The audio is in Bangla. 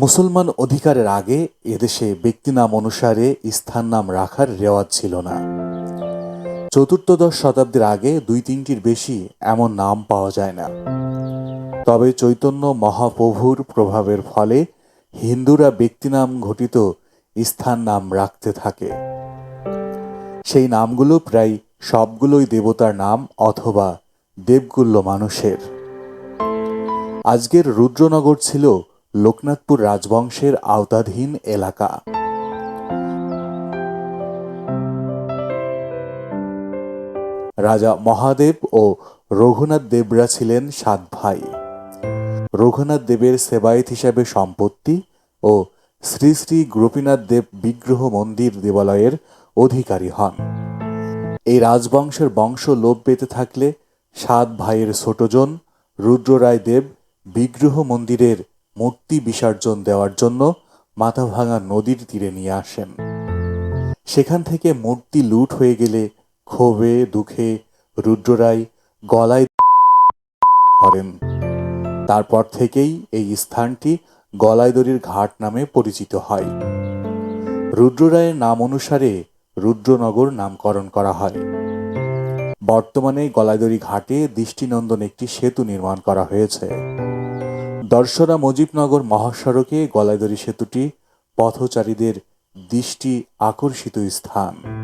মুসলমান অধিকারের আগে এদেশে ব্যক্তিনাম অনুসারে স্থান নাম রাখার রেওয়াজ ছিল না। চতুর্থদশ শতাব্দীর আগে দুই তিনটির বেশি এমন নাম পাওয়া যায় না। তবে চৈতন্য মহাপ্রভুর প্রভাবের ফলে হিন্দুরা ব্যক্তিনাম ঘটিত স্থান নাম রাখতে থাকে। সেই নামগুলো প্রায় সবগুলোই দেবতার নাম অথবা দেবগুল্য মানুষের। আজকের রুদ্রনগর ছিল লোকনাথপুর রাজবংশের আওতাধীন এলাকা। রাজা মহাদেব ও রঘুনাথ দেবরা ছিলেন সাত ভাই। রঘুনাথ দেবের সেবায়েত হিসাবে সম্পত্তি ও শ্রী শ্রী গোপীনাথ দেব বিগ্রহ মন্দির দেবালয়ের অধিকারী হন। এই রাজবংশের বংশ লোপ পেতে থাকলে সাত ভাইয়ের ছোটজন রুদ্ররায় দেব বিগ্রহ মন্দিরের মূর্তি বিসর্জন দেওয়ার জন্য মাথাভাঙা নদীর তীরে নিয়ে আসেন। সেখান থেকে মূর্তি লুট হয়ে গেলে ক্ষোভে, দুঃখে রুদ্ররায় গলায় করেন তারপর থেকেই এই স্থানটি গলাইদড়ির ঘাট নামে পরিচিত হয়। রুদ্ররায়ের নাম অনুসারে রুদ্রনগর নামকরণ করা হয়। বর্তমানে গলাইদড়ি ঘাটে দৃষ্টিনন্দন একটি সেতু নির্মাণ করা হয়েছে। দর্শনা মুজিবনগর মহাসড়কে গলাইদড়ি সেতুটি পথচারীদের দৃষ্টি আকর্ষিত স্থান।